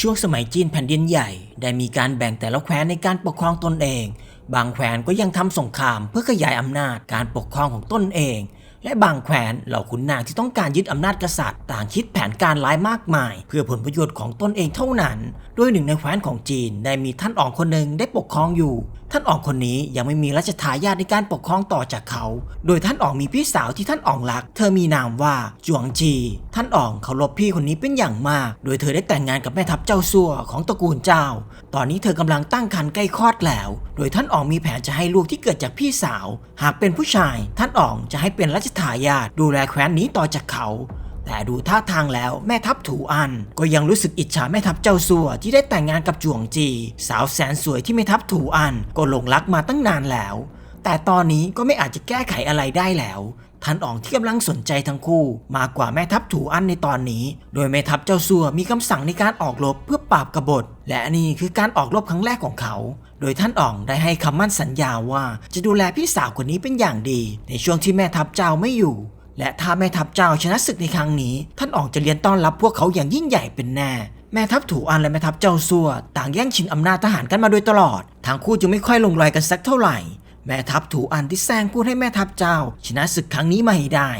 ช่วงสมัยจีนแผ่นดินใหญ่ ได้มีการแบ่งแต่ละแคว้นในการปกครองตนเอง บางแคว้นก็ยังทำสงครามเพื่อขยายอำนาจการปกครองของตนเอง และบางแคว้นเหล่าขุนนางที่ต้องการยึดอำนาจกษัตริย์ ต่างคิดแผนการร้ายมากมาย เพื่อผลประโยชน์ของตนเองเท่านั้น โดยหนึ่งในแคว้นของจีนได้มีท่านอ๋องคนหนึ่งได้ปกครองอยู่ท่านอ๋องคนนี้ยังไม่มีรัชทายาทในการปกครองต่อจากเขา โดยท่านอ๋องมีพี่สาวที่ท่านอ๋องรัก เธอมีนามว่าจวงจี ท่านอ๋องเคารพพี่คนนี้เป็นอย่างมาก โดยเธอได้แต่งงานกับแม่ทัพเจ้าซัวของตระกูลเจ้า ตอนนี้เธอกำลังตั้งครรภ์ใกล้คลอดแล้ว โดยท่านอ๋องมีแผนจะให้ลูกที่เกิดจากพี่สาว หากเป็นผู้ชาย ท่านอ๋องจะให้เป็นรัชทายาทดูแลแคว้นนี้ต่อจากเขา แต่ดูท่าทางแล้วแม่ทัพถูอัน ก็ยังรู้สึกอิจฉาแม่ทัพเจ้าสัวที่ได้แต่งงานกับจวงจี สาวแสนสวยที่แม่ทัพถูอันก็หลงรักมาตั้งนานแล้ว แต่ตอนนี้ก็ไม่อาจจะแก้ไขอะไรได้แล้วท่านอ๋องที่กำลังสนใจทั้งคู่ มากกว่าแม่ทัพถูอันในตอนนี้ โดยแม่ทัพเจ้าสัวมีคำสั่งในการออกรบเพื่อปราบกบฏ และนี่คือการออกรบครั้งแรกของเขา โดยท่านอ๋องได้ให้คำมั่นสัญญาว่าจะดูแลพี่สาวคนนี้เป็นอย่างดี ในช่วงที่แม่ทัพเจ้าไม่อยู่ และถ้าแม่ทัพเจ้าชนะศึกในครั้งนี้ ท่านอ๋องจะเลี้ยงต้อนรับพวกเขาอย่างยิ่งใหญ่เป็นแน่ แม่ทัพถูอันและแม่ทัพเจ้าซัวต่างแย่งชิงอำนาจทหารกันมาโดยตลอดทางคู่จึงไม่ค่อยลงรอยกันสักเท่าไหร่ แม่ทัพถูอันที่แซงพูดให้แม่ทัพเจ้า ชนะศึกครั้งนี้มาให้ได้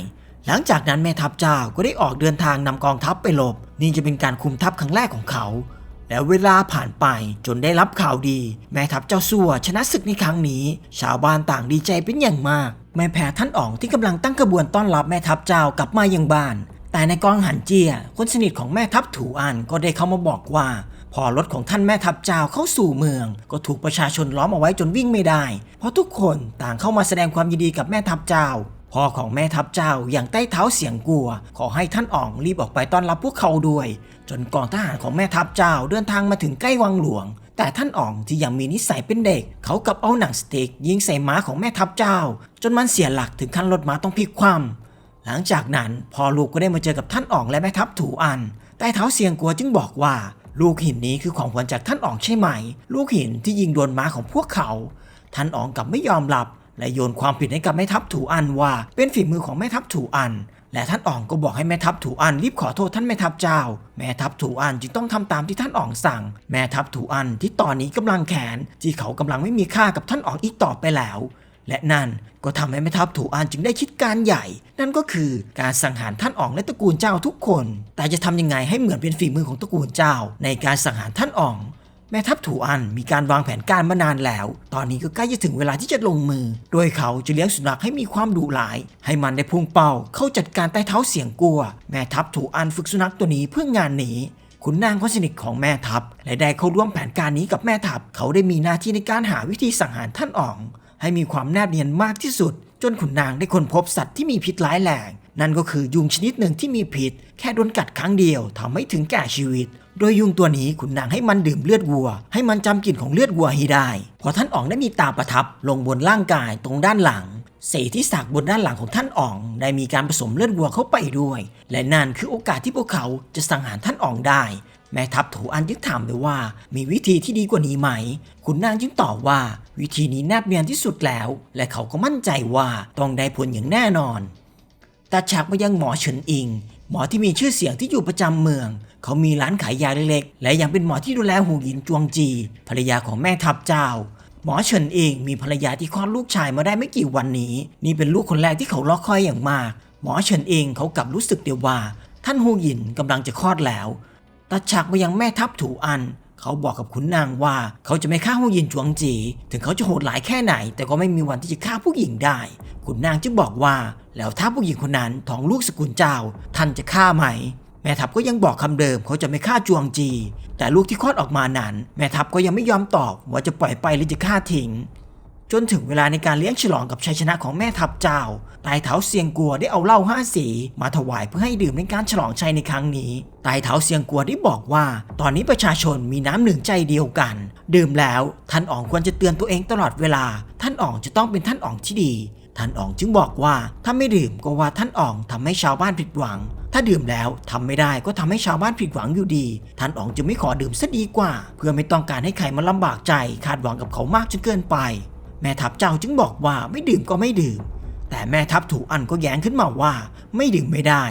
หลังจากนั้นแม่ทัพเจ้าก็ได้ออกเดินทางนำกองทัพไปรบนี่จะเป็นการคุมทัพครั้งแรกของเขา แล้วเวลาผ่านไปจนได้รับข่าวดี แม่ทัพเจ้าสัวชนะศึกในครั้งนี้ ชาวบ้านต่างดีใจเป็นอย่างมาก แม่แพ้ท่านอ๋องที่กำลังตั้งกระบวนต้อนรับแม่ทัพเจ้ากลับมายังบ้าน แต่ในกองหันเจียคนสนิทของแม่ทัพถูอันก็ได้เข้ามาบอกว่า พอรถของท่านแม่ทัพเจ้าเข้าสู่เมือง ก็ถูกประชาชนล้อมเอาไว้จนวิ่งไม่ได้ เพราะทุกคนต่างเข้ามาแสดงความยินดีกับแม่ทัพเจ้า พ่อของแม่ทัพเจ้าอย่างใต้เท้าเสียงกลัว ขอให้ท่านอ๋องรีบออกไปต้อนรับพวกเขาด้วย จนกองทหารของแม่ทัพเจ้าเดินทางมาถึงใกล้วังหลวง แต่ท่านอ๋องที่ยังมีนิสัยเป็นเด็ก เขากลับเอาหนังสติ๊กยิงใส่ม้าของแม่ทัพเจ้า จนมันเสียหลักถึงขั้นรถม้าต้องพลิกคว่ำหลังจากนั้นพ่อลูกก็ได้มาเจอกับท่านอ๋องและแม่ทัพถูอัน ใต้เท้าเสียงกลัวจึงบอกว่า ลูกหินนี้คือของขวัญจากท่านอ๋องใช่ไหม ลูกหินที่ยิงโดนม้าของพวกเขา ท่านอ๋องกลับไม่ยอมรับ และโยนความผิดให้กับแม่ทัพถูอันว่า เป็นฝีมือของแม่ทัพถูอัน และท่านอ๋องก็บอกให้แม่ทัพถูอันรีบขอโทษท่านแม่ทัพเจ้า แม่ทัพถูอันจึงต้องทำตามที่ท่านอ๋องสั่ง แม่ทัพถูอันที่ตอนนี้กำลังแขนที่เขากำลังไม่มีค่ากับท่านอ๋องอีกต่อไปแล้ว และนั่นก็ทำให้แม่ทัพถูอันจึงได้คิดการใหญ่ นั่นก็คือการสังหารท่านอ๋องและตระกูลเจ้าทุกคน แต่จะทำยังไงให้เหมือนเป็นฝีมือของตระกูลเจ้า ในการสังหารท่านอ๋อง แม่ทัพถูอันมีการวางแผนการมานานแล้ว ตอนนี้ก็ใกล้จะถึงเวลาที่จะลงมือ โดยเขาจะเลี้ยงสุนัขให้มีความดุร้าย ให้มันได้พุ่งเป้าเข้าจัดการใต้เท้าเสียงกลัว แม่ทัพถูอันฝึกสุนัขตัวนี้เพื่องานนี้ขุนนางคนสนิทของแม่ทัพและได้เข้าร่วมแผนการนี้กับแม่ทัพ เขาได้มีหน้าที่ในการหาวิธีสังหารท่านอ๋อง ให้มีความแนบเนียนมากที่สุด จนขุนนางได้ค้นพบสัตว์ที่มีพิษร้ายแรง นั่นก็คือยุงชนิดหนึ่งที่มีพิษ แค่โดนกัดครั้งเดียวทำให้ถึงแก่ชีวิต โดยยุงตัวนี้ขุนนางให้มันดื่มเลือดวัว ให้มันจำกลิ่นของเลือดวัวให้ได้พอท่านอ๋องได้มีตาประทับลงบนร่างกายตรงด้านหลังเศษที่สักบนด้านหลังของท่านอ๋องได้มีการผสมเลือดวัวเข้าไปด้วย และนั่นคือโอกาสที่พวกเขาจะสังหารท่านอ๋องได้ แม่ทัพถูอันยึดถามไปว่า มีวิธีที่ดีกว่านี้ไหมขุนนางจึงตอบว่า วิธีนี้แนบเนียนที่สุดแล้ว และเขาก็มั่นใจว่าต้องได้ผลอย่างแน่นอน ตัดฉากมายังหมอเฉินอิง หมอที่มีชื่อเสียงที่อยู่ประจำเมือง เขามีร้านขายยาเล็กๆ และยังเป็นหมอที่ดูแลหูหยินจวงจี ภรรยาของแม่ทัพเจ้า หมอเฉินเองมีภรรยาที่คลอดลูกชายมาได้ไม่กี่วันนี้ นี่เป็นลูกคนแรกที่เขารอคอยอย่างมาก หมอเฉินเองเขากลับรู้สึกเดียวว่า ท่านหูหยินกำลังจะคลอดแล้ว ตัดฉากมายังแม่ทัพถูอัน เขาบอกกับขุนนางว่าเขาจะไม่ฆ่าหูหยินจวงจี ถึงเขาจะโหดหลายแค่ไหน แต่ก็ไม่มีวันที่จะฆ่าผู้หญิงได้ ขุนนางจึงบอกว่า แล้วถ้าผู้หญิงคนนั้นท้องลูกสกุลเจ้า ท่านจะฆ่าไหม แม่ทัพก็ยังบอกคำเดิมเขาจะไม่ฆ่าจวงจี แต่ลูกที่คลอดออกมานั้น แม่ทัพก็ยังไม่ยอมตอบว่าจะปล่อยไปหรือจะฆ่าทิ้ง จนถึงเวลาในการเลี้ยงฉลองกับชัยชนะของแม่ทัพเจ้า ไต่เท้าเซียงกัวได้เอาเหล้าห้าสี มาถวายเพื่อให้ดื่มในการฉลองชัยในครั้งนี้ ไต่เท้าเซียงกัวได้บอกว่า ตอนนี้ประชาชนมีน้ำหนึ่งใจเดียวกัน ดื่มแล้วท่านอ๋องควรจะเตือนตัวเองตลอดเวลา ท่านอ๋องจะต้องเป็นท่านอ๋องที่ดี ท่านอ๋องจึงบอกว่าถ้าไม่ดื่มก็ว่าท่านอ๋องทำให้ชาวบ้านผิดหวัง ถ้าดื่มแล้วทำไม่ได้ก็ทำให้ชาวบ้านผิดหวังอยู่ดี ท่านอ๋องจึงไม่ขอดื่มซะดีกว่า เพื่อไม่ต้องการให้ใครมาลำบากใจ คาดหวังกับเขามากจนเกินไป แม่ทัพเจ้าจึงบอกว่าไม่ดื่มก็ไม่ดื่ม แต่แม่ทัพถูอันก็แย้งขึ้นมาว่า ไม่ดื่มไม่ได้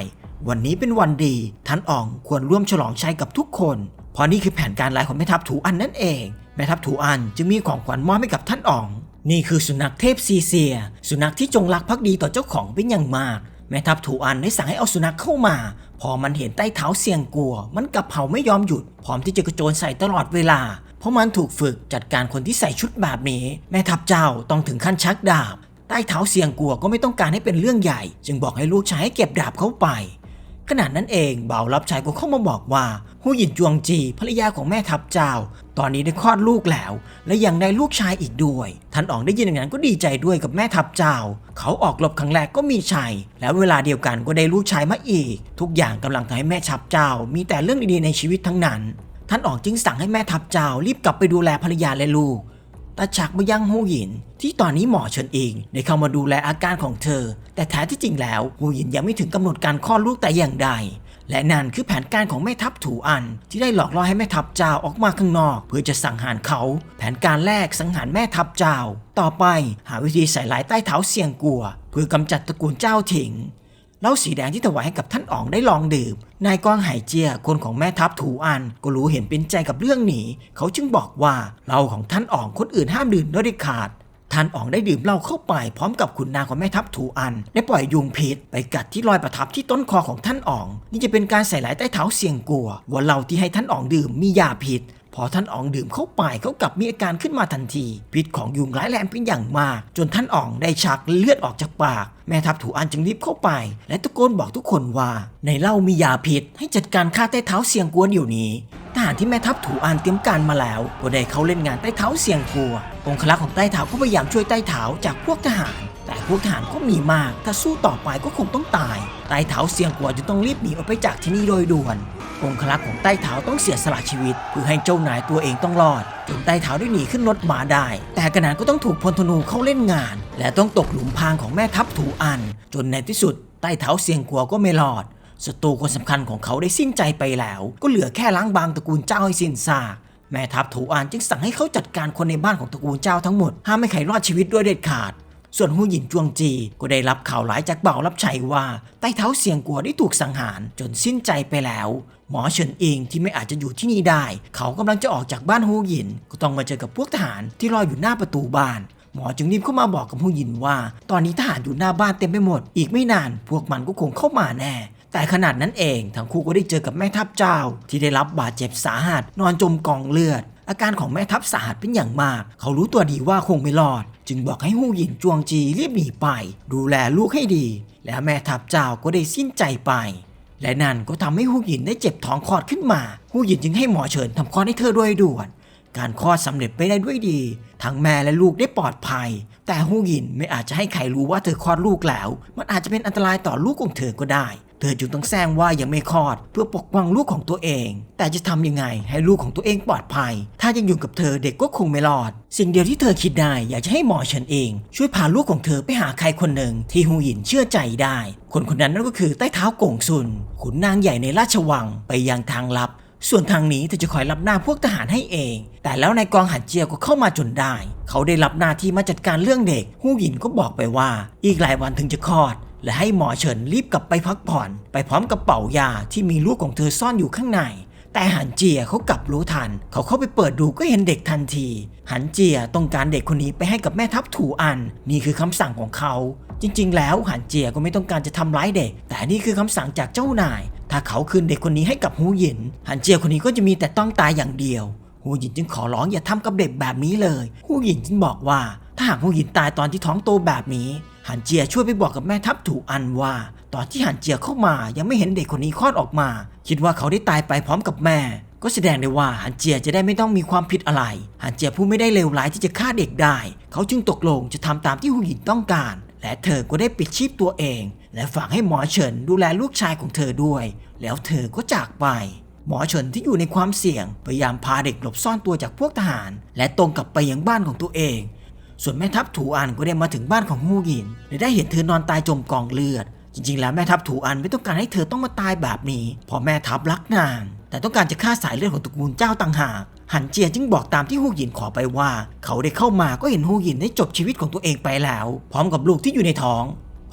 วันนี้เป็นวันดีท่านอ๋องควรร่วมฉลองชัยกับทุกคน เพราะนี่คือแผนการร้ายของแม่ทัพถูอันนั่นเอง แม่ทัพถูอันจึงมีของขวัญมอบให้กับท่านอ๋อง นี่คือสุนัขเทพซีเซีย สุนัขที่จงรักภักดีต่อเจ้าของเป็นอย่างมาก แม่ทัพถูอันได้สั่งให้เอาสุนัขเข้ามา พอมันเห็นใต้เท้าเสียงกลัว มันกลับเผาไม่ยอมหยุด พร้อมที่จะกระโจนใส่ตลอดเวลา เพราะมันถูกฝึกจัดการคนที่ใส่ชุดแบบนี้ แม่ทัพเจ้าต้องถึงขั้นชักดาบ ใต้เท้าเสียงกลัวก็ไม่ต้องการให้เป็นเรื่องใหญ่ จึงบอกให้ลูกชายให้เก็บดาบเข้าไป ขณะนั้นเองบ่าวรับใช้ก็เข้ามาบอกว่าหูหยินจวงจีภรรยาของแม่ทัพเจ้า ตอนนี้ได้คลอดลูกแล้ว และยังได้ลูกชายอีกด้วยท่านอ๋องได้ยินอย่างนั้นก็ดีใจด้วยกับแม่ทัพเจ้า เขาออกรบครั้งแรกก็มีชัย แล้วเวลาเดียวกันก็ได้ลูกชายมาอีก ทุกอย่างกำลังทำให้แม่ทัพเจ้า มีแต่เรื่องดีๆในชีวิตทั้งนั้น ท่านอองจึงสั่งให้แม่ทัพเจ้ารีบกลับไปดูแลภรรยาและลูกตาฉักมายังหูหยิน ที่ตอนนี้หมอเฉินเองได้เข้ามาดูแลอาการของเธอ แต่แท้ที่จริงแล้วหูหยินยังไม่ถึงกำหนดการคลอดลูกแต่อย่างใด และนั่นคือแผนการของแม่ทัพถูอัน ที่ได้หลอกล่อให้แม่ทัพเจ้าออกมาข้างนอก เพื่อจะสังหารเขา แผนการแรกสังหารแม่ทัพเจ้า ต่อไปหาวิธีใส่ลายใต้เท้าเสียงกัว เพื่อกำจัดตระกูลเจ้าถิง เหล้าสีแดงที่ถวายให้กับท่านอ๋องได้ลองดื่ม นายกวางไหเจียคนของแม่ทัพถูอัน ก็รู้เห็นเป็นใจกับเรื่องนี้ เขาจึงบอกว่าเหล้าของท่านอ๋องคนอื่นห้ามดื่มโดยเด็ดขาดท่านอ๋องได้ดื่มเหล้าเข้าไปพร้อมกับขุนนางของแม่ทัพถูอัน ได้ปล่อยยุงพิษไปกัดที่รอยประทับที่ต้นคอของท่านอ๋อง นี่จะเป็นการใส่ร้ายใต้เท้าเสียงกลัวว่าเหล้าที่ให้ท่านอ๋องดื่มมียาพิษ พอท่านอ๋องดื่มเข้าไปเขากลับมีอาการขึ้นมาทันที พิษของยุงร้ายแรงเป็นอย่างมาก จนท่านอ๋องได้ชักเลือดออกจากปาก แม่ทัพถูอันจึงรีบเข้าไป และตะโกนบอกทุกคนว่า ในเหล้ามียาพิษให้จัดการฆ่าใต้เท้าเสียงกวเดี๋ยวนี้ทหารที่แม่ทัพถูอันเตรียมการมาแล้วก็ได้เขาเล่นงานใต้เท้าเสียงกัวองครักษ์ของใต้เท้าก็พยายามช่วยใต้เท้าจากพวกทหาร แต่พวกทหารก็มีมาก ถ้าสู้ต่อไปก็คงต้องตายใต้เท้าเสียงกัวจะต้องรีบหนีออกไปจากที่นี่โดยด่วน องครักษ์ของใต้เท้าต้องเสียสละชีวิตเพื่อให้เจ้านายตัวเองต้องรอด จนใต้เท้าได้หนีขึ้นรถมาได้ แต่กระนั้นก็ต้องถูกพลธนูเข้าเล่นงาน และต้องตกหลุมพรางของแม่ทัพถูอัน จนในที่สุดใต้เท้าเสียงกัวก็ไม่รอด ศัตรูคนสำคัญของเขาได้สิ้นใจไปแล้ว ก็เหลือแค่ล้างบางตระกูลเจ้าให้สิ้นซากแม่ทัพถูอานจึงสั่งให้เขาจัดการคนในบ้านของตระกูลเจ้าทั้งหมดห้ามไม่ใครรอดชีวิตด้วยเด็ดขาด ส่วนหูหยินจวงจีก็ได้รับข่าวร้ายจากเบ่ารับใช้ว่าใต้เท้าเสียงกัวได้ถูกสังหารจนสิ้นใจไปแล้ว หมอเฉินเองที่ไม่อาจจะอยู่ที่นี่ได้ เขากำลังจะออกจากบ้านหูหยิน ก็ต้องมาเจอกับพวกทหารที่รออยู่หน้าประตูบ้านหมอจึงรีบเข้ามาบอกกับหูหยินว่า ตอนนี้ทหารอยู่หน้าบ้านเต็มไปหมด อีกไม่นาน พวกมันก็คงเข้ามาแน่ แต่ขนาดนั้นเองทั้งคู่ก็ได้เจอกับแม่ทัพเจ้า ที่ได้รับบาดเจ็บสาหัส นอนจมกองเลือด อาการของแม่ทัพสาหัสเป็นอย่างมาก เขารู้ตัวดีว่าคงไม่รอด จึงบอกให้ฮู้หยินจวงจีรีบหนีไป ดูแลลูกให้ดี แล้วแม่ทัพเจ้าก็ได้สิ้นใจไป และนั่นก็ทำให้ฮู้หยินได้เจ็บท้องคลอดขึ้นมาฮู้หยินจึงให้หมอเฉินทำคลอดให้เธอด้วยด่วน การคลอดสำเร็จไปได้ด้วยดี ทั้งแม่และลูกได้ปลอดภัย แต่ฮู้หยินไม่อาจจะให้ใครรู้ว่าเธอคลอดลูกแล้ว มันอาจจะเป็นอันตรายต่อลูกของเธอก็ได้ เธอจึงต้องแซงว่ายังไม่คลอด เพื่อปกป้องลูกของตัวเอง แต่จะทำยังไงให้ลูกของตัวเองปลอดภัย ถ้ายังอยู่กับเธอเด็กก็คงไม่รอด สิ่งเดียวที่เธอคิดได้อยากจะให้หมอเฉินเอง ช่วยพาลูกของเธอไปหาใครคนหนึ่งที่ฮูหยินเชื่อใจได้ คนคนนั้นนั่นก็คือใต้เท้ากงซุนขุนนางใหญ่ในราชวังไปยังทางลับส่วนทางนี้เธอจะคอยรับหน้าพวกทหารให้เอง แต่แล้วนายกองหันเจียก็เข้ามาจนได้ เขาได้รับหน้าที่มาจัดการเรื่องเด็ก ฮู้หยินก็บอกไปว่า อีกหลายวันถึงจะคลอด และให้หมอเฉินรีบกลับไปพักผ่อน ไปพร้อมกับเป๋ายาที่มีลูกของเธอซ่อนอยู่ข้างใน แต่หันเจียเขากลับรู้ทัน เขาเข้าไปเปิดดูก็เห็นเด็กทันที หันเจียต้องการเด็กคนนี้ไปให้กับแม่ทัพถูอัน นี่คือคำสั่งของเขา จริง ๆ แล้วหันเจียก็ไม่ต้องการจะทำร้ายเด็ก แต่นี่คือคำสั่งจากเจ้านาย ถ้าเขาคืนเด็กคนนี้ให้กับฮูหยิน หันเจียคนนี้ก็จะมีแต่ต้องตายอย่างเดียวฮูหยินจึงขอร้องอย่าทำกับเด็กแบบนี้เลยฮูหยินจึงบอกว่าถ้าหากฮูหยินตายตอนที่ท้องโตแบบนี้ หันเจียช่วยไปบอกกับแม่ทัพถูอันว่า ตอนที่หันเจียเข้ามายังไม่เห็นเด็กคนนี้คลอดออกมา คิดว่าเขาได้ตายไปพร้อมกับแม่ ก็แสดงได้ว่าหันเจียจะได้ไม่ต้องมีความผิดอะไร หันเจียผู้ไม่ได้เลวร้ายที่จะฆ่าเด็กได้ เขาจึงตกลงจะทำตามที่ฮูหยินต้องการ และเธอก็ได้ปิดชีพตัวเอง และฝากให้หมอเฉินดูแลลูกชายของเธอด้วย แล้วเธอก็จากไปหมอเฉินที่อยู่ในความเสี่ยงพยายามพาเด็กหลบซ่อนตัวจากพวกทหาร และตรงกลับไปยังบ้านของตัวเอง ส่วนแม่ทัพถูอันก็ได้มาถึงบ้านของฮูหยินและได้เห็นเธอนอนตายจมกองเลือด จริง ๆ แล้วแม่ทัพถูอันไม่ต้องการให้เธอต้องมาตายแบบนี้เพราะแม่ทัพรักนาง แต่ต้องการจะฆ่าสายเลือดของตระกูลเจ้าต่างหากหันเจียจึงบอกตามที่ฮูหยินขอไปว่า เขาได้เข้ามาก็เห็นฮูหยินได้จบชีวิตของตัวเองไปแล้ว พร้อมกับลูกที่อยู่ในท้อง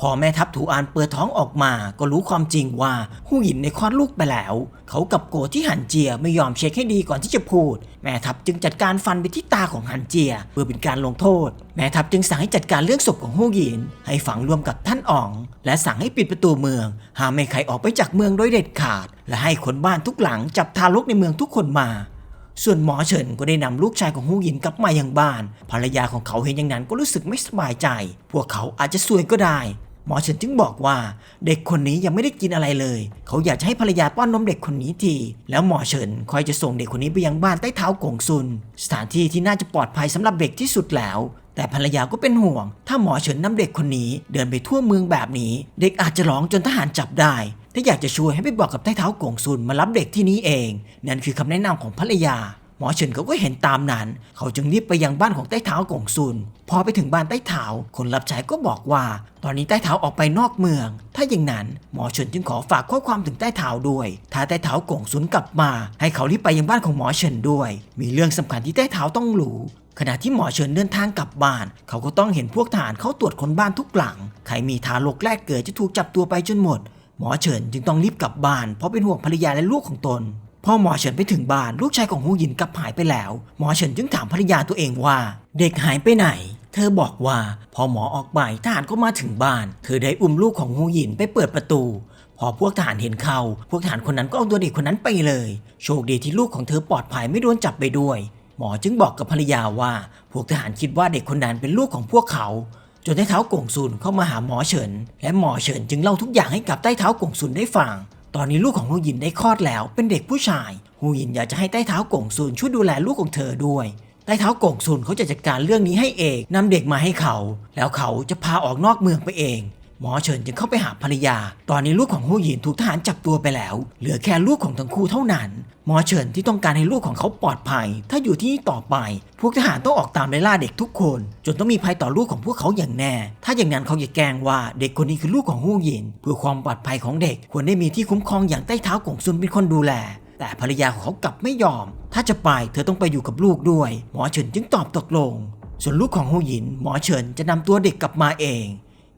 พอแม่ทัพถูอานเปิดท้องออกมาก็รู้ความจริงว่าหู้หยินในคลอดลูกไปแล้ว เขากับโกที่หันเจียไม่ยอมเช็คให้ดีก่อนที่จะพูด แม่ทัพจึงจัดการฟันไปที่ตาของหันเจีย เพื่อเป็นการลงโทษ แม่ทัพจึงสั่งให้จัดการเรื่องศพของหู้หยิน ให้ฝังรวมกับท่านอ๋อง และสั่งให้ปิดประตูเมือง ห้ามไม่ใครออกไปจากเมืองโดยเด็ดขาด และให้คนบ้านทุกหลังจับทารกในเมืองทุกคนมา ส่วนหมอเฉินก็ได้นำลูกชายของฮูหยินกลับมาอยังบ้าน ภรรยาของเขาเห็นอย่างนั้นก็รู้สึกไม่สบายใจ พวกเขาอาจจะซวยก็ได้ หมอเฉินจึงบอกว่า เด็กคนนี้ยังไม่ได้กินอะไรเลย เขาอยากจะให้ภรรยาป้อนนมเด็กคนนี้ที แล้วหมอเฉินคอยจะส่งเด็กคนนี้ไปยังบ้านใต้เท้ากงซุน สถานที่ที่น่าจะปลอดภัยสำหรับเด็กที่สุดแล้วแต่ภรรยาก็เป็นห่วง ถ้าหมอเฉินนำเด็กคนนี้เดินไปทั่วเมืองแบบนี้ เด็กอาจจะร้องจนทหารจับได้ ถ้าอยากจะช่วยให้ไปบอกกับใต้เท้ากงซุนมารับเด็กที่นี้เอง นั่นคือคำแนะนำของภรรยา หมอเฉินเขาก็เห็นตามนั้น เขาจึงรีบไปยังบ้านของใต้เท้ากงซุน พอไปถึงบ้านใต้เท้าคนรับใช้ก็บอกว่า ตอนนี้ใต้เท้าออกไปนอกเมือง ถ้าอย่างนั้นหมอเฉินจึงขอฝากข้อความถึงใต้เท้าด้วย ถ้าใต้เท้ากงซุนกลับมา ให้เขารีบไปยังบ้านของหมอเฉินด้วย มีเรื่องสำคัญที่ใต้เท้าต้องรู้ขณะที่หมอเฉินเดินทางกลับบ้าน เขาก็ต้องเห็นพวกทหารเข้าตรวจคนบ้านทุกหลัง ใครมีทารกแรกเกิดจะถูกจับตัวไปจนหมด มอเฉินจึงต้องรีบกลับบ้านเพราะเป็นห่วงภรรยาและลูกของตน พอหมอเฉินไปถึงบ้านลูกชายของฮูหยินกลับหายไปแล้ว หมอเฉินจึงถามภรรยาตัวเองว่า เด็กหายไปไหน เธอบอกว่าพอหมอออกไปทหารก็มาถึงบ้าน เธอได้อุ้มลูกของฮูหยินไปเปิดประตู พอพวกทหารเห็นเขาพวกทหารคนนั้นก็เอาตัวเด็กคนนั้นไปเลย โชคดีที่ลูกของเธอปลอดภัยไม่โดนจับไปด้วย หมอจึงบอกกับภรรยาว่า พวกทหารคิดว่าเด็กคนนั้นเป็นลูกของพวกเขา จนใต้เท้ากงซุนเข้ามาหาหมอเฉิน และหมอเฉินจึงเล่าทุกอย่างให้กับใต้เท้ากงซุนได้ฟัง ตอนนี้ลูกของฮูหยินได้คลอดแล้ว เป็นเด็กผู้ชายฮูหยินอยากจะให้ใต้เท้ากงซุนช่วยดูแลลูกของเธอด้วยใต้เท้ากงซุนเขาจะจัดการเรื่องนี้ให้เองนำเด็กมาให้เขา แล้วเขาจะพาออกนอกเมืองไปเอง หมอเฉินจึงเข้าไปหาภรรยา ตอนนี้ลูกของฮูหยินถูกทหารจับตัวไปแล้ว เหลือแค่ลูกของทั้งคู่เท่านั้น หมอเฉินที่ต้องการให้ลูกของเขาปลอดภัย ถ้าอยู่ที่นี่ต่อไป พวกทหารต้องออกตามไล่ล่าเด็กทุกคน จนต้องมีภัยต่อลูกของพวกเขาอย่างแน่ ถ้าอย่างนั้นเขาจะแกล้งว่าเด็กคนนี้คือลูกของฮูหยิน เพื่อความปลอดภัยของเด็กควรได้มีที่คุ้มครองอย่างใต้เท้ากงซุนเป็นคนดูแล แต่ภรรยาของเขากลับไม่ยอม ถ้าจะไปเธอต้องไปอยู่กับลูกด้วย หมอเฉินจึงตอบตกลง ส่วนลูกของฮูหยิน หมอเฉินจะนำตัวเด็กกลับมาเอง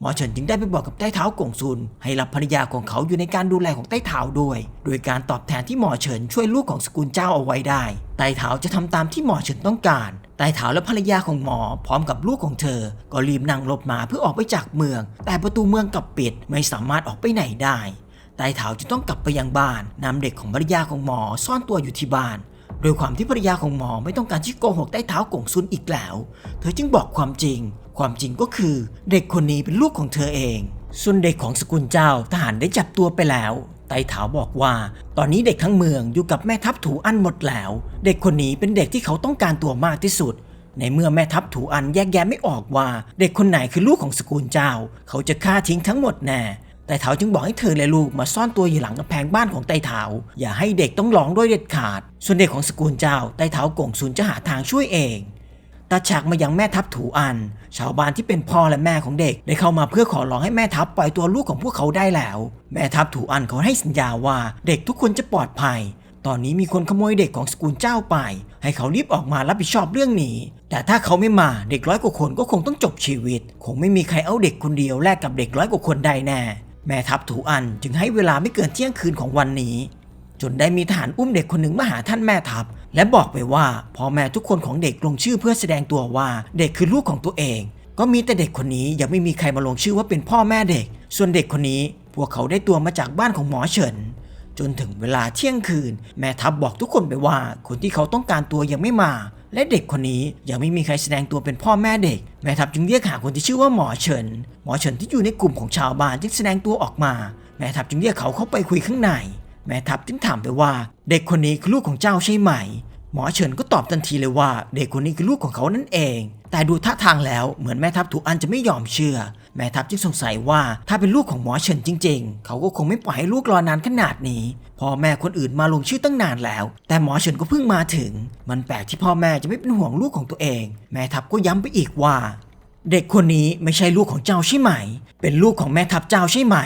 มอเฉินจึงได้ไปบอกกับใต้เท้ากงซุน ให้รับภรรยาของเขาอยู่ในการดูแลของใต้เท้าด้วย โดยการตอบแทนที่หมอเฉินช่วยลูกของสกุลเจ้าเอาไว้ได้ ใต้เท้าจะทำตามที่หมอเฉินต้องการใต้เท้าและภรรยาของหมอพร้อมกับลูกของเธอ ก็รีบนั่งรถมาเพื่อออกไปจากเมือง แต่ประตูเมืองกลับปิดไม่สามารถออกไปไหนได้ใต้เท้าจะต้องกลับไปยังบ้านนำเด็กของภรรยาของหมอซ่อนตัวอยู่ที่บ้าน โดยความที่ภรรยาของหมอไม่ต้องการที่โกหกใต้เท้ากงซุนอีกแล้ว เธอจึงบอกความจริง ความจริงก็คือเด็กคนนี้เป็นลูกของเธอเอง ส่วนเด็กของสกุลเจ้าทหารได้จับตัวไปแล้ว ไต้เถาบอกว่า ตอนนี้เด็กทั้งเมืองอยู่กับแม่ทัพถูอันหมดแล้ว เด็กคนนี้เป็นเด็กที่เขาต้องการตัวมากที่สุด ในเมื่อแม่ทัพถูอันแยกแยะไม่ออกว่า เด็กคนไหนคือลูกของสกุลเจ้า เขาจะฆ่าทิ้งทั้งหมดแน่ ไต่เถาจึงบอกให้เธอและลูกมาซ่อนตัวอยู่หลังกำแพงบ้านของไต่เถาอย่าให้เด็กต้องร้องด้วยเด็ดขาด ส่วนเด็กของสกุลเจ้าไต่เถากงซุนจะหาทางช่วยเองตาฉากมายังแม่ทัพถูอัน ชาวบ้านที่เป็นพ่อและแม่ของเด็กได้เข้ามาเพื่อขอร้องให้แม่ทัพปล่อยตัวลูกของพวกเขาได้แล้ว แม่ทัพถูอันเขาให้สัญญาว่าเด็กทุกคนจะปลอดภัย ตอนนี้มีคนขโมยเด็กของสกุลเจ้าไป ให้เขารีบออกมารับผิดชอบเรื่องนี้ แต่ถ้าเขาไม่มาเด็กร้อยกว่าคนก็คงต้องจบชีวิต คงไม่มีใครเอาเด็กคนเดียวแลกกับเด็กร้อยกว่าคนได้แน่ แม่ทัพถูอันจึงให้เวลาไม่เกินเที่ยงคืนของวันนี้ จนได้มีทหารอุ้มเด็กคนหนึ่งมาหาท่านแม่ทัพ และบอกไปว่าพ่อแม่ทุกคนของเด็กลงชื่อเพื่อแสดงตัวว่าเด็กคือลูกของตัวเอง ก็มีแต่เด็กคนนี้ยังไม่มีใครมาลงชื่อว่าเป็นพ่อแม่เด็ก ส่วนเด็กคนนี้พวกเขาได้ตัวมาจากบ้านของหมอเฉินจนถึงเวลาเที่ยงคืน แม่ทัพบอกทุกคนไปว่า คนที่เขาต้องการตัวยังไม่มา และเด็กคนนี้ยังไม่มีใครแสดงตัวเป็นพ่อแม่เด็ก แม่ทัพจึงเรียกหาคนที่ชื่อว่าหมอเฉิน หมอเฉินที่อยู่ในกลุ่มของชาวบ้านจึงแสดงตัวออกมา แม่ทัพจึงเรียกเขาเข้าไปคุยข้างใน แม่ทัพจึงถามไปว่า เด็กคนนี้คือลูกของเจ้าใช่ไหม หมอเฉินก็ตอบทันทีเลยว่า เด็กคนนี้คือลูกของเขานั่นเอง แต่ดูท่าทางแล้วเหมือนแม่ทัพถูกอันจะไม่ยอมเชื่อ แม่ทัพจึงสงสัยว่าถ้าเป็นลูกของหมอเฉินจริง ๆ เขาก็คงไม่ปล่อยให้ลูกรอนานขนาดนี้ พ่อแม่คนอื่นมาลงชื่อตั้งนานแล้ว แต่หมอเฉินก็เพิ่งมาถึง มันแปลกที่พ่อแม่จะไม่เป็นห่วงลูกของตัวเอง แม่ทัพก็ย้ำไปอีกว่า เด็กคนนี้ไม่ใช่ลูกของเจ้าใช่ไหม เป็นลูกของแม่ทัพเจ้าใช่ไหม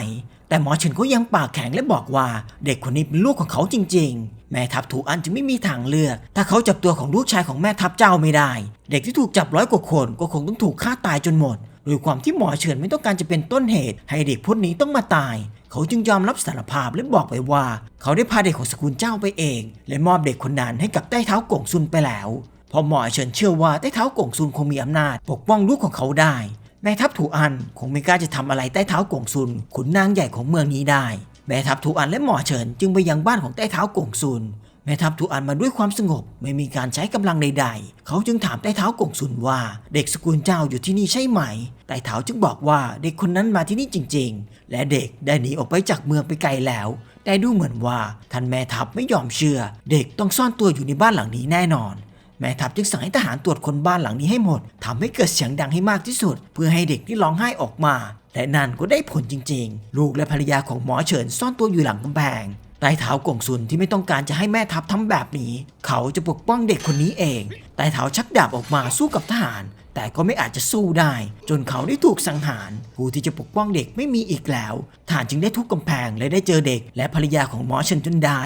แต่หมอเฉินก็ยังปากแข็งและบอกว่า เด็กคนนี้เป็นลูกของเขาจริง ๆแม่ทัพถูกอันจึงไม่มีทางเลือก ถ้าเขาจับตัวของลูกชายของแม่ทัพเจ้าไม่ได้ เด็กที่ถูกจับร้อยกว่าคนก็คงต้องถูกฆ่าตายจนหมด โโดยความที่หมอเฉินไม่ต้องการจะเป็นต้นเหตุ ให้เด็กพวกนี้ต้องมาตาย เขาจึงยอมรับสารภาพและบอกไปว่า เขาได้พาเด็กของสกุลเจ้าไปเอง และมอบเด็กคนนั้นให้กับใต้เท้ากงซุนไปแล้วพอหมอเฉินเชื่อว่าใต้เท้ากงซุนคงมีอำนาจ ปกป้องลูกของเขาได้แม่ทัพถูอันคงไม่กล้าจะทำอะไรใต้เท้ากงซุนขุนนางใหญ่ของเมืองนี้ได้แม่ทัพถูอันและหมอเฉินจึงไปยังบ้านของใต้เท้ากงซุน แม่ทัพถูอันมาด้วยความสงบ ไม่มีการใช้กำลังใดๆ เขาจึงถามใต้เท้ากงซุนว่า เด็กสกุลเจ้าอยู่ที่นี่ใช่ไหมใต้เท้าจึงบอกว่าเด็กคนนั้นมาที่นี่จริง ๆ และเด็กได้หนีออกไปจากเมืองไปไกลแล้ว แต่ดูเหมือนว่าท่านแม่ทัพไม่ยอมเชื่อ เด็กต้องซ่อนตัวอยู่ในบ้านหลังนี้แน่นอนแม่ทัพจึงสั่งให้ทหารตรวจคนบ้านหลังนี้ให้หมดทำให้เกิดเสียงดังให้มากที่สุด เพื่อให้เด็กที่ร้องไห้ออกมา และนั่นก็ได้ผลจริง ๆ ลูกและภรรยาของหมอเฉินซ่อนตัวอยู่หลังกำแพง ใต้เท้ากงซุนที่ไม่ต้องการจะให้แม่ทัพทำแบบนี้ เขาจะปกป้องเด็กคนนี้เองใต้เท้าชักดาบออกมาสู้กับทหาร แต่ก็ไม่อาจจะสู้ได้ จนเขาได้ถูกสังหาร ผู้ที่จะปกป้องเด็กไม่มีอีกแล้วทหารจึงได้ทุบกำแพงและได้เจอเด็ก และภรรยาของหมอเฉินจนได้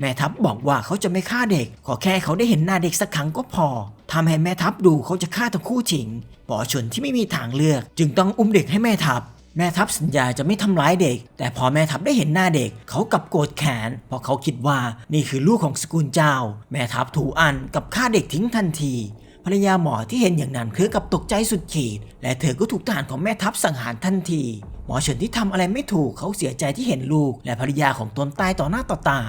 แม่ทัพบอกว่าเขาจะไม่ฆ่าเด็ก ขอแค่เขาได้เห็นหน้าเด็กสักครั้งก็พอทำให้แม่ทัพดูเขาจะฆ่าทั้งคู่ฉิงหมอเฉินที่ไม่มีทางเลือก จึงต้องอุ้มเด็กให้แม่ทัพ แม่ทัพสัญญาจะไม่ทำร้ายเด็ก แต่พอแม่ทัพได้เห็นหน้าเด็ก เขากลับโกรธแค้นเพราะเขาคิดว่านี่คือลูกของสกุลเจ้า แม่ทัพถูอันกับฆ่าเด็กทิ้งทันทีภรรยาหมอที่เห็นอย่างนั้นคือกับตกใจสุดขีด และเธอก็ถูกทหารของแม่ทัพสังหารทันที หมอเฉินที่ทำอะไรไม่ถูกเขาเสียใจที่เห็นลูก และภรรยาของตนตายต่อหน้าต่อตา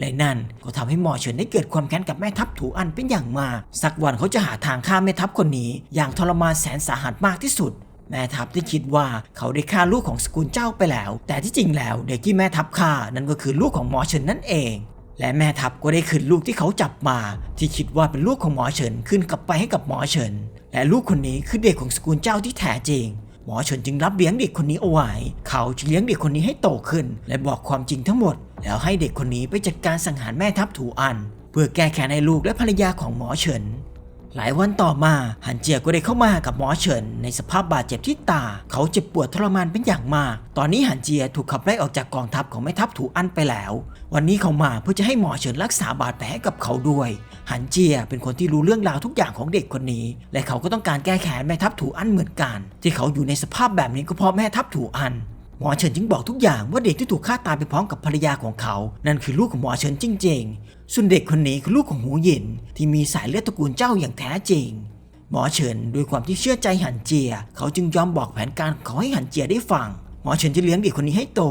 และนั่นก็ทำให้หมอเฉินได้เกิดความแค้นกับแม่ทัพถูอันเป็นอย่างมาก สักวันเขาจะหาทางฆ่าแม่ทัพคนนี้ อย่างทรมานแสนสาหัสมากที่สุด แม่ทัพได้คิดว่าเขาได้ฆ่าลูกของสกุลเจ้าไปแล้ว แต่ที่จริงแล้วเด็กที่แม่ทัพฆ่านั่นก็คือลูกของหมอเฉินนั่นเอง และแม่ทัพก็ได้คืนลูกที่เขาจับมา ที่คิดว่าเป็นลูกของหมอเฉินขึ้นกลับไปให้กับหมอเฉิน และลูกคนนี้คือเด็กของสกุลเจ้าที่แท้จริงหมอเฉินจึงรับเลี้ยงเด็กคนนี้เอาไว้ เขาจึงเลี้ยงเด็กคนนี้ให้โตขึ้น และบอกความจริงทั้งหมด แล้วให้เด็กคนนี้ไปจัดการสังหารแม่ทัพถูอัน เพื่อแก้แค้นให้ลูกและภรรยาของหมอเฉิน หลายวันต่อมาหันเจียก็ได้เข้ามากับหมอเฉิน ในสภาพบาดเจ็บที่ตา เขาเจ็บปวดทรมานเป็นอย่างมาก ตอนนี้หันเจียถูกขับไล่ออกจากกองทัพของแม่ทัพถูอันไปแล้ว วันนี้เขามาเพื่อจะให้หมอเฉินรักษาบาดแผลให้กับเขาด้วย หันเจียเป็นคนที่รู้เรื่องราวทุกอย่างของเด็กคนนี้ และเขาก็ต้องการแก้แค้นแม่ทัพถูอันเหมือนกัน ที่เขาอยู่ในสภาพแบบนี้ก็เพราะแม่ทัพถูอัน หมอเฉินจึงบอกทุกอย่างว่าเด็กที่ถูกฆ่าตายไปพร้อมกับภรรยาของเขา นั่นคือลูกของหมอเฉินจริงๆ ส่วนเด็กคนนี้คือลูกของหูหยินที่มีสายเลือดตระกูลเจ้าอย่างแท้จริง หมอเฉินด้วยความที่เชื่อใจหันเจีย เขาจึงยอมบอกแผนการขอให้หันเจียได้ฟัง หมอเฉินจะเลี้ยงเด็กคนนี้ให้โต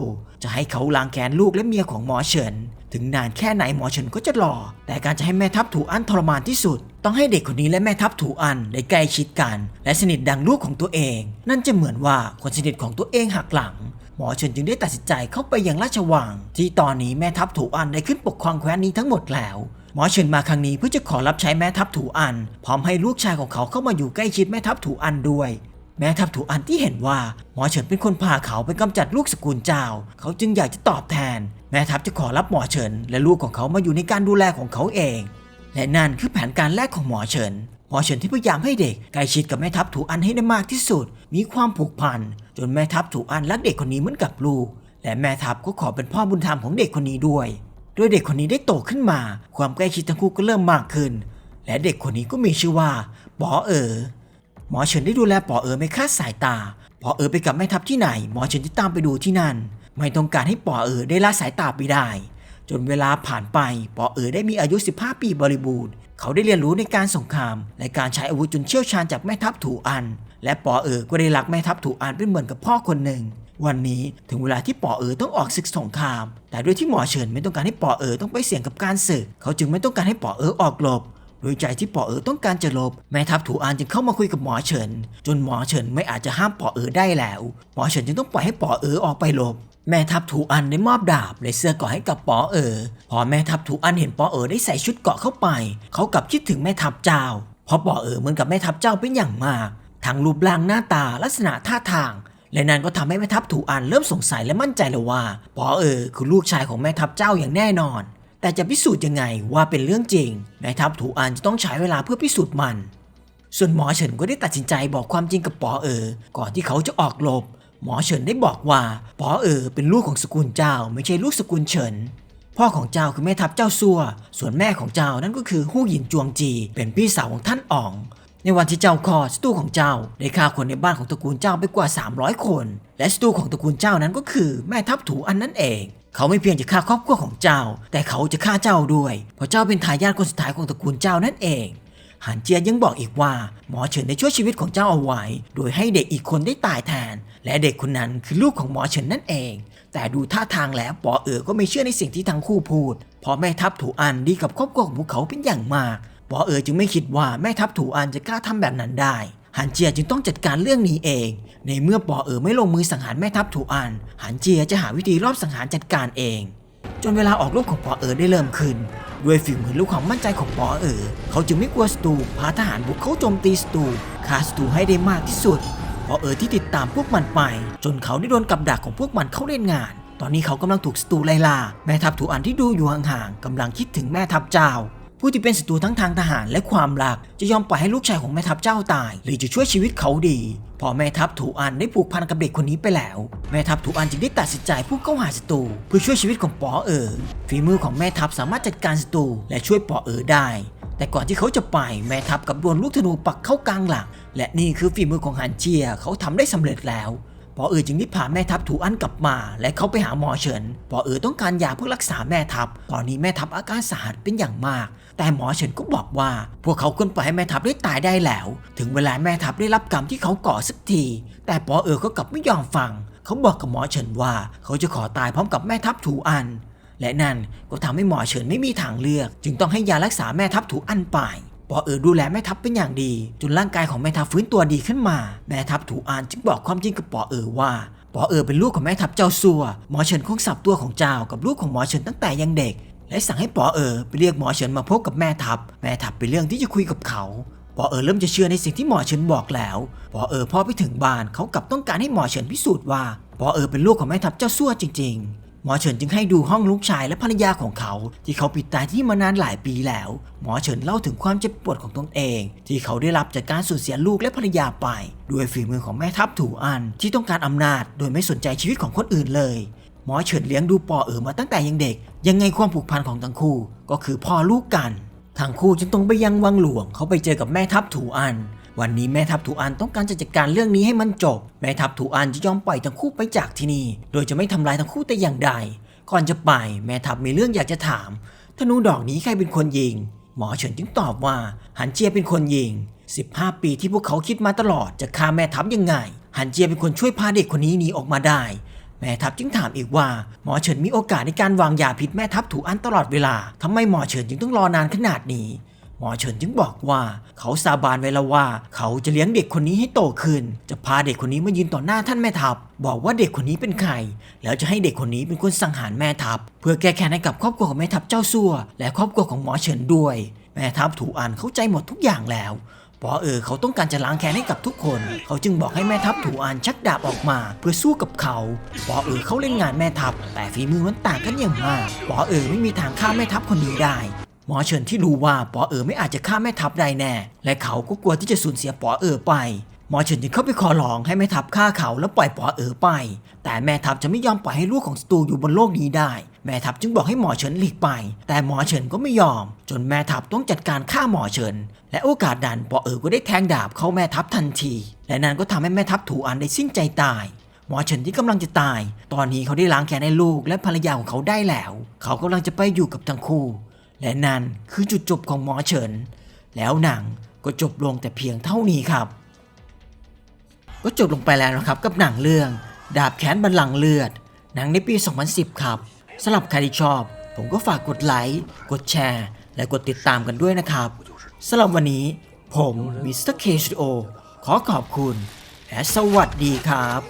จะให้เขาล้างแค้นลูกและเมียของหมอเฉิน ถึงนานแค่ไหนหมอเฉินก็จะรอ แต่การจะให้แม่ทัพถูอันทรมานที่สุด ต้องให้เด็กคนนี้และแม่ทัพถูอันได้ใกล้ชิดกัน และสนิทดังลูกของตัวเอง นั่นจะเหมือนว่าคนสนิทของตัวเองหักหลัง หมอเฉินจึงได้ตัดสินใจเข้าไปยังราชวัง ที่ตอนนี้แม่ทัพถูอันได้ขึ้นปกครองแคว้นนี้ทั้งหมดแล้วหมอเฉินมาครั้งนี้เพื่อจะขอรับใช้แม่ทัพถูอัน พร้อมให้ลูกชายของเขาเข้ามาอยู่ใกล้ชิดแม่ทัพถูอันด้วย แม่ทัพถูอันที่เห็นว่าหมอเฉินเป็นคนพาเขาไปกำจัดลูกสกุลเจ้า เขาจึงอยากจะตอบแทน แม่ทัพจะขอรับหมอเฉินและลูกของเขามาอยู่ในการดูแลของเขาเอง และนั่นคือแผนการแรกของหมอเฉินหมอเฉินที่พยายามให้เด็กใกล้ชิดกับแม่ทัพถูอันให้ได้มากที่สุด มีความผูกพันจนแม่ทัพถูอันรักเด็กคนนี้เหมือนกับลูก และแม่ทัพก็ขอเป็นพ่อบุญธรรมของเด็กคนนี้ด้วยโดยเด็กคนนี้ได้โตขึ้นมา ความใกล้ชิดทั้งคู่ก็เริ่มมากขึ้น และเด็กคนนี้ก็มีชื่อว่าปอเอ๋อ หมอเฉินได้ดูแลปอเอ๋อไม่คาดสายตาปอเอ๋อไปกับแม่ทัพที่ไหน หมอเฉินจะตามไปดูที่นั่น ไม่ต้องการให้ปอเอ๋อได้ละสายตาไปได้ จนเวลาผ่านไปปอเอ๋อได้มีอายุ 15 ปีบริบูรณ์ เขาได้เรียนรู้ในการสงคราม และการใช้อาวุธจนเชี่ยวชาญจากแม่ทัพถูอัน และปอเอ๋อก็ได้รักแม่ทัพถูอันเป็นเหมือนกับพ่อคนหนึ่งวันนี้ถึงเวลาที่ปอเอ๋อต้องออกศึกสงคราม แต่ด้วยที่หมอเฉินไม่ต้องการให้ปอเอ๋อต้องไปเสี่ยงกับการศึก เขาจึงไม่ต้องการให้ปอเอ๋อออกรบ โดยใจที่ปอเอ๋อต้องการจะลบ แม่ทัพถูอานจึงเข้ามาคุยกับหมอเฉิน จนหมอเฉินไม่อาจจะห้ามปอเอ๋อได้แล้ว หมอเฉินจึงต้องปล่อยให้ปอเอ๋อออกไปลบแม่ทัพถูอันได้มอบดาบและเสื้อเกราะให้กับปอเอ๋อพอแม่ทัพถูอันเห็นปอเอ๋อได้ใส่ชุดเกาะเข้าไป เขากลับคิดถึงแม่ทัพเจ้า เพราะปอเอ๋อเหมือนกับแม่ทัพเจ้าเป็นอย่างมาก ทั้งรูปร่างหน้าตาลักษณะท่าทาง และนั่นก็ทำให้แม่ทัพถูอันเริ่มสงสัยและมั่นใจแล้วว่าปอเอ๋อคือลูกชายของแม่ทัพเจ้าอย่างแน่นอน แต่จะพิสูจน์ยังไงว่าเป็นเรื่องจริงแม่ทัพถูอันจะต้องใช้เวลาเพื่อพิสูจน์มัน ส่วนหมอเฉินก็ได้ตัดสินใจบอกความจริงกับปอเอ๋อก่อนที่เขาจะออกรบหมอเฉินได้บอกว่าปอเอ๋อเป็นลูกของสกุลเจ้า ไม่ใช่ลูกสกุลเฉิน พ่อของเจ้าคือแม่ทัพเจ้าซัว ส่วนแม่ของเจ้านั่นก็คือฮู้หยินจวงจี เป็นพี่สาวของท่านอ๋อง ในวันที่เจ้าคลอดสตูของเจ้าได้ฆ่าคนในบ้านของตระกูลเจ้าไปกว่า 300 คน และสตูของตระกูลเจ้านั้นก็คือแม่ทัพถูอันนั่นเอง เขาไม่เพียงจะฆ่าครอบครัวของเจ้า แต่เขาจะฆ่าเจ้าด้วย เพราะเจ้าเป็นทายาทคนสุดท้ายของตระกูลเจ้านั่นเองหันเจียยังบอกอีกว่า หมอเฉินได้ช่วยชีวิตของเจ้าเอาไว้ โดยให้เด็กอีกคนได้ตายแทน และเด็กคนนั้นคือลูกของหมอเฉินนั่นเอง แต่ดูท่าทางแล้วปอเอ๋อก็ไม่เชื่อในสิ่งที่ทั้งคู่พูด เพราะแม่ทัพถูอันดีกับครอบครัวของพวกเขาเป็นอย่างมากปอเอ๋อจึงไม่คิดว่าแม่ทัพถูอันจะกล้าทำแบบนั้นได้ หันเจียจึงต้องจัดการเรื่องนี้เอง ในเมื่อปอเอ๋อไม่ลงมือสังหารแม่ทัพถูอัน หันเจียจะหาวิธีรอบสังหารจัดการเอง จนเวลาออกลูกของปอเอ๋อได้เริ่มขึ้น ด้วยฝีมือลูกความมั่นใจของปอเอ๋อเขาจึงไม่กลัวสตูพาทหารบุกเข้าโจมตีสตูฆ่าสตูให้ได้มากที่สุดปอเอ๋อที่ติดตามพวกมันไป จนเขาได้โดนกับดักของพวกมันเข้าเล่นงาน ตอนนี้เขากำลังถูกสตูไล่ล่าแม่ทัพถูอันที่ดูอยู่ห่างๆกำลังคิดถึงแม่ทัพเจ้า ผู้ที่เป็นศัตรูทั้งทางทหารและความรัก จะยอมปล่อยให้ลูกชายของแม่ทัพเจ้าตาย หรือจะช่วยชีวิตเขาดี พอแม่ทัพถูอันได้ผูกพันกับเด็กคนนี้ไปแล้ว แม่ทัพถูอันจึงได้ตัดสินใจพุ่งเข้าหาศัตรูเพื่อช่วยชีวิตของปอเอ๋อฝีมือของแม่ทัพสามารถจัดการศัตรูและช่วยปอเอ๋อได้ แต่ก่อนที่เขาจะไปแม่ทัพกับดวลลูกธนูปักเข้ากลางหลัง และนี่คือฝีมือของฮันเจียเขาทำได้สำเร็จแล้ว ปอเอ๋อจึงได้พาแม่ทัพถูอันกลับมา และเขาไปหาหมอเฉินปอเอ๋อต้องการยาเพื่อรักษาแม่ทัพ ตอนนี้แม่ทัพอาการสาหัสเป็นอย่างมาก แต่หมอเฉินก็บอกว่า พวกเขาควรปล่อยให้แม่ทัพได้ตายได้แล้ว ถึงเวลาแม่ทัพได้รับกรรมที่เขาก่อสักที แต่ปอเอ๋อก็กลับไม่ยอมฟัง เขาบอกกับหมอเฉินว่า เขาจะขอตายพร้อมกับแม่ทัพถูอัน และนั่นก็ทำให้หมอเฉินไม่มีทางเลือก จึงต้องให้ยารักษาแม่ทัพถูอันไป ปอเอ๋อดูแลแม่ทัพเป็นอย่างดี จนร่างกายของแม่ทัพฟื้นตัวดีขึ้นมา แม่ทัพถูอานจึงบอกความจริงกับปอเอ๋อว่าปอเอ๋อเป็นลูกของแม่ทัพเจ้าซัว หมอเฉินคงสับตัวของเจ้ากับลูกของหมอเฉินตั้งแต่ยังเด็ก และสั่งให้ปอเอ๋อไปเรียกหมอเฉินมาพบกับแม่ทัพ แม่ทัพเป็นเรื่องที่จะคุยกับเขาปอเอ๋อเริ่มจะเชื่อในสิ่งที่หมอเฉินบอกแล้วปอเอ๋อพอไปถึงบ้านเขากลับต้องการให้หมอเฉินพิสูจน์ว่าปอเอ๋อเป็นลูกของแม่ทัพเจ้าซัวจริง ๆ หมอเฉินจึงให้ดูห้องลูกชายและภรรยาของเขา ที่เขาปิดตายที่มานานหลายปีแล้ว หมอเฉินเล่าถึงความเจ็บปวดของตนเอง ที่เขาได้รับจากการสูญเสียลูกและภรรยาไป ด้วยฝีมือของแม่ทัพถูอัน ที่ต้องการอำนาจ โดยไม่สนใจชีวิตของคนอื่นเลย หมอเฉินเลี้ยงดูปอเอ๋อมาตั้งแต่ยังเด็ก ยังไงความผูกพันของทั้งคู่ ก็คือพ่อลูกกันทั้งคู่จึงต้องไปยังวังหลวงเขาไปเจอกับแม่ทัพถูอัน วันนี้แม่ทัพถูอันต้องการจะจัดการเรื่องนี้ให้มันจบ แม่ทัพถูอันจะยอมปล่อยทั้งคู่ไปจากที่นี่ โดยจะไม่ทำลายทั้งคู่แต่อย่างใด ก่อนจะไปแม่ทัพมีเรื่องอยากจะถาม ธนูดอกนี้ใครเป็นคนยิง หมอเฉินจึงตอบว่าหันเจียเป็นคนยิง 15 ปีที่พวกเขาคิดมาตลอดจะฆ่าแม่ทัพยังไง หันเจียเป็นคนช่วยพาเด็กคนนี้หนีออกมาได้ แม่ทัพจึงถามอีกว่า หมอเฉินมีโอกาสในการวางยาพิษแม่ทัพถูอันตลอดเวลาทำไมหมอเฉินจึงต้องรอนานขนาดนี้ หมอเฉินจึงบอกว่าเขาสาบานไว้แล้วว่า เขาจะเลี้ยงเด็กคนนี้ให้โตขึ้น จะพาเด็กคนนี้มายืนต่อหน้าท่านแม่ทัพบอกว่าเด็กคนนี้เป็นใคร แล้วจะให้เด็กคนนี้เป็นคนสังหารแม่ทัพ เพื่อแก้แค้นให้กับครอบครัวของแม่ทัพเจ้าซัวและครอบครัวของหมอเฉินด้วย แม่ทัพถูอันเข้าใจหมดทุกอย่างแล้วปอเออเขาต้องการจะล้างแค้นให้กับทุกคน เขาจึงบอกให้แม่ทัพถูอานชักดาบออกมา เพื่อสู้กับเขาปอเออเขาเล่นงานแม่ทัพ แต่ฝีมือมันต่างกันอย่างมากปอเออไม่มีทางฆ่าแม่ทัพคนนี้ได้ หมอเฉินที่รู้ว่าป๋อเอ๋อไม่อาจจะฆ่าแม่ทัพได้แน่ และเขาก็กลัวที่จะสูญเสียป๋อเอ๋อไป หมอเฉินจึงเข้าไปขอร้องให้แม่ทัพฆ่าเขาแล้วปล่อยป๋อเอ๋อไป แต่แม่ทัพจะไม่ยอมปล่อยให้ลูกของสตูอยู่บนโลกนี้ได้ แม่ทัพจึงบอกให้หมอเฉินหลีกไป แต่หมอเฉินก็ไม่ยอม จนแม่ทัพต้องจัดการฆ่าหมอเฉิน และโอกาสนั้นป๋อเอ๋อก็ได้แทงดาบเข้าแม่ทัพทันที และนั่นก็ทำให้แม่ทัพถูอันได้สิ้นใจตายหมอเฉินที่กำลังจะตาย ตอนนี้เขาได้ล้างแค้นให้ลูกและภรรยาของเขาได้แล้ว เขากำลังจะไปอยู่กับทั้งคู่ และนั่นคือจุดจบของหมอเฉิน แล้วหนังก็จบลงแต่เพียงเท่านี้ครับ ก็จบลงไปแล้วนะครับกับหนังเรื่อง ดาบแขนบัลลังเลือด หนังในปี 2010 ครับสำหรับใครที่ชอบ ผมก็ฝากกดไลค์กดแชร์ และกดติดตามกันด้วยนะครับสำหรับวันนี้ผมมิสเตอร์เคสโอขอขอบคุณ และสวัสดีครับ